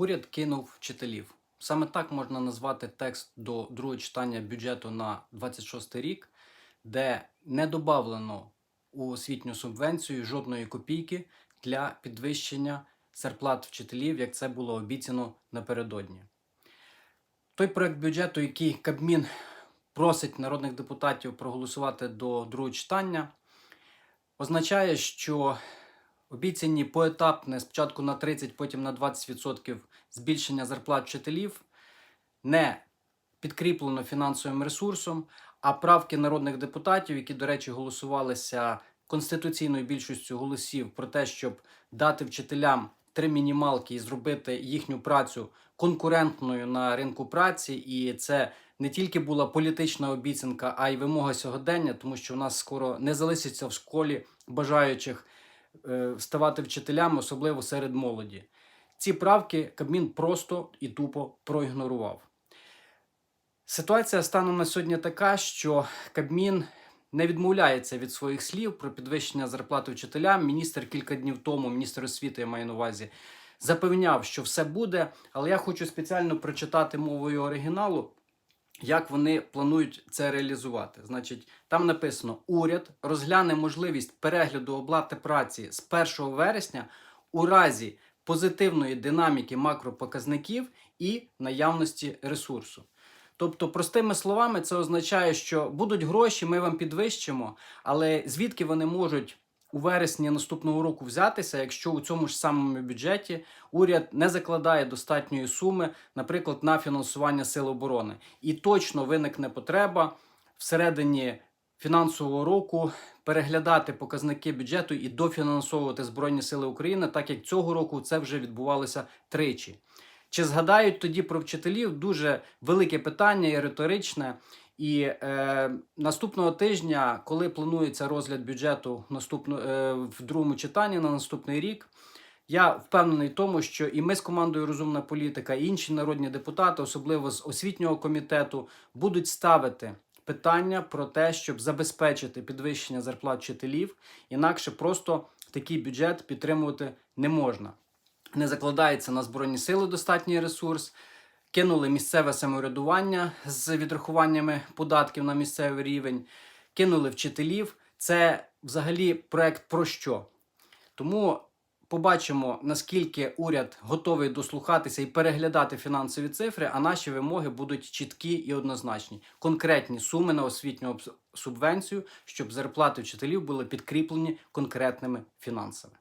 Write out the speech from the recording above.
Уряд кинув вчителів. Саме так можна назвати текст до другого читання бюджету на 26 рік, де не додавлено у освітню субвенцію жодної копійки для підвищення зарплат вчителів, як це було обіцяно напередодні. Той проект бюджету, який Кабмін просить народних депутатів проголосувати до другого читання, означає, що обіцяні поетапне спочатку на 30, потім на 20% збільшення зарплат вчителів. Не підкріплено фінансовим ресурсом, а правки народних депутатів, які, до речі, голосувалися конституційною більшістю голосів про те, щоб дати вчителям три мінімалки і зробити їхню працю конкурентною на ринку праці, і це не тільки була політична обіцянка, а й вимога сьогодення, тому що в нас скоро не залишиться в школі бажаючих ставати вчителями, особливо серед молоді. Ці правки Кабмін просто і тупо проігнорував. Ситуація станом на сьогодні така, що Кабмін не відмовляється від своїх слів про підвищення зарплати вчителям. Міністр кілька днів тому, міністр освіти я маю на увазі, запевняв, що все буде. Але я хочу спеціально прочитати мовою оригіналу, як вони планують це реалізувати. Значить, там написано: уряд розгляне можливість перегляду оплати праці з 1 вересня у разі позитивної динаміки макропоказників і наявності ресурсу. Тобто, простими словами, це означає, що будуть гроші, ми вам підвищимо, але звідки вони можуть у вересні наступного року взятися, якщо у цьому ж самому бюджеті уряд не закладає достатньої суми, наприклад, на фінансування сил оборони, і точно виникне потреба всередині фінансового року переглядати показники бюджету і дофінансовувати Збройні Сили України, так як цього року це вже відбувалося тричі. Чи згадають тоді про вчителів? Дуже велике питання і риторичне. І е, наступного тижня, коли планується розгляд бюджету наступно, е, в другому читанні на наступний рік, я впевнений в тому, що і ми з командою Розумна політика, і інші народні депутати, особливо з освітнього комітету, будуть ставити питання про те, щоб забезпечити підвищення зарплат вчителів, інакше просто такий бюджет підтримувати не можна не закладається на збройні сили достатній ресурс. Кинули місцеве самоврядування з відрахуваннями податків на місцевий рівень, кинули вчителів. Це взагалі проект про що? Тому побачимо, наскільки уряд готовий дослухатися і переглядати фінансові цифри, а наші вимоги будуть чіткі і однозначні. Конкретні суми на освітню субвенцію, щоб зарплати вчителів були підкріплені конкретними фінансами.